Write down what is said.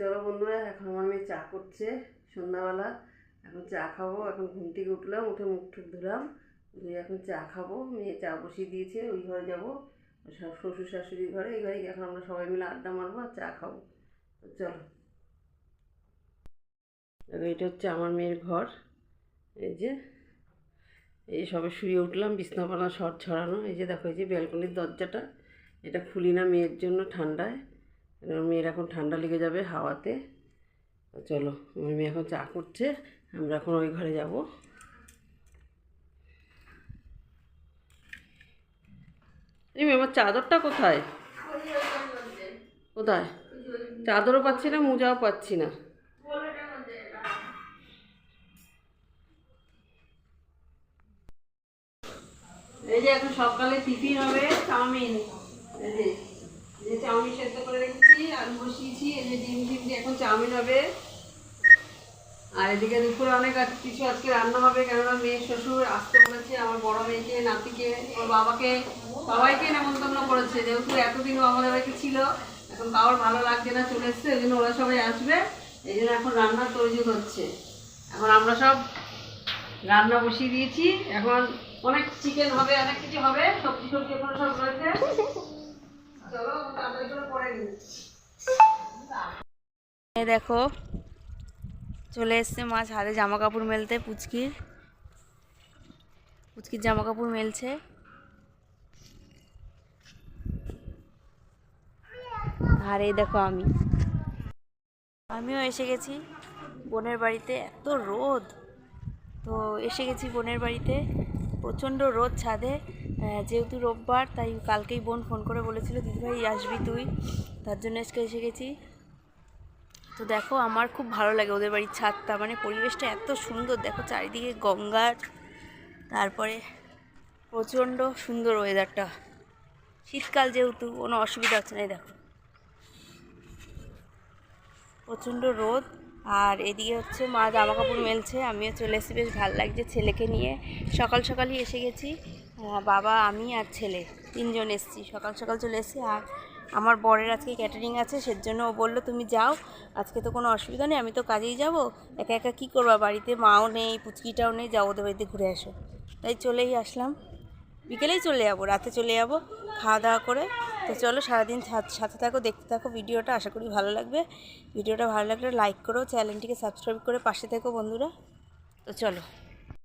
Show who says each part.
Speaker 1: চলো বন্ধুরা, এখন আমার মেয়ে চা করছে সন্ধ্যাবেলা। এখন চা খাব, এখন ঘুম থেকে উঠলাম, উঠে মুখ টুক ধুলাম ধুয়ে এখন চা খাব। মেয়ে চা বসিয়ে দিয়েছে, ওই ঘরে যাব। সব শ্বশুর শাশুড়ির ঘরে, এই ঘরে এখন আমরা সবাই মিলে আড্ডা মারবো আর চা খাব। তো চলো। দেখো, এটা হচ্ছে আমার মেয়ের ঘর। এই যে, এই সবে শুয়ে উঠলাম, বিছনাপানা শট ছড়ানো। এই যে দেখো, এই যে ব্যালকনির দরজাটা, এটা খুলি না মেয়ের জন্য ঠান্ডায়। মেয়ের এখন ঠান্ডা লেগে যাবে হাওয়াতে। চলো মেয়ে এখন চা করছে আমরা এখন ওই ঘরে যাব। এই মেয়ে, আমার চাদরটা কোথায়? কোথায়? চাদরও পাচ্ছি না মোজাও পাচ্ছি না। এই যে এখন সকালে টিফিন হবে চাউমিন। এই যে। যে চাউমিন সেদ্ধ করে রেখেছি, আলু বসিয়েছি এই যে ডিম ডিম দিয়ে এখন চাউমিন হবে। আর এদিকে দুপুরে অনেক আর- কিছু আজকে রান্না হবে, কেননা মেয়ের শ্বশুর আসতে বলেছে, আমার বড় মেয়েকে, নাতিকে, ওর বাবাকে, সবাইকে নেমন্তন্ন করেছে। যেহেতু এতদিন আমাদের বাড়িতে ছিল, এখন কারোর ভালো লাগছে না, চলে এসছে এই জন্য ওরা সবাই আসবে। এই জন্য এখন রান্নার তৈরি হচ্ছে। এখন আমরা সব রান্না বসিয়ে দিয়েছি। এখন অনেক চিকেন হবে, অনেক কিছু হবে সবজি সবজি এখন সব রয়েছে চলো তাড়াতাড়ি করে পরে নিই
Speaker 2: এই দেখো, চলে এসছে মাছ হাতে জামা কাপড় মেলতে পুচকির। পুচকির জামা কাপড় মেলছে। আর এই দেখো আমি। আমিও এসে গেছি বোনের বাড়িতে, এত রোদ। তো এসে গেছি বোনের বাড়িতে। প্রচণ্ড রোদ ছাদে। যেহেতু রোববার, তাই কালকেই বোন ফোন করে বলেছিল, দিদিভাই, আসবি তুই? তার জন্য আজকে এসে গেছি। তো দেখো, আমার খুব ভালো লাগে ওদের বাড়ির ছাদটা। মানে পরিবেশটা এত সুন্দর। দেখো চারিদিকে গঙ্গার, তারপরে প্রচণ্ড সুন্দর ওয়েদারটা শীতকাল যেহেতু, কোনো অসুবিধা হচ্ছে না দেখো। প্রচণ্ড রোদ। আর এদিকে হচ্ছে মা জামা কাপড় মেলছে, আমিও চলে এসেছি, বেশ ভালো লাগছে ছেলেকে নিয়ে। সকাল সকালই এসে গেছি বাবা, আমি আর ছেলে, তিনজন এসেছি। সকাল সকাল চলে এসেছি, আর আমার বরের আজকে ক্যাটারিং আছে, সেজন্য ও বলল, তুমি যাও, আজকে তো কোনো অসুবিধা নেই, আমি তো কাজেই যাব। একা একা কী করবা? বাড়িতে মাও নেই, পুচকিটাও নেই, যাও ওদের বাড়িতে ঘুরে আসো। তাই চলেই আসলাম। বিকেলেই চলে যাব, রাতে চলে যাব, খাওয়া দাওয়া করে তো চলো সারাদিন সাথ- থাকো, দেখতে থাকো ভিডিওটা, আশা করি ভালো লাগবে। ভিডিওটা ভালো লাগলে লাইক করো, চ্যানেলটিকে সাবস্ক্রাইব করে পাশে থেকো বন্ধুরা। তো চলো।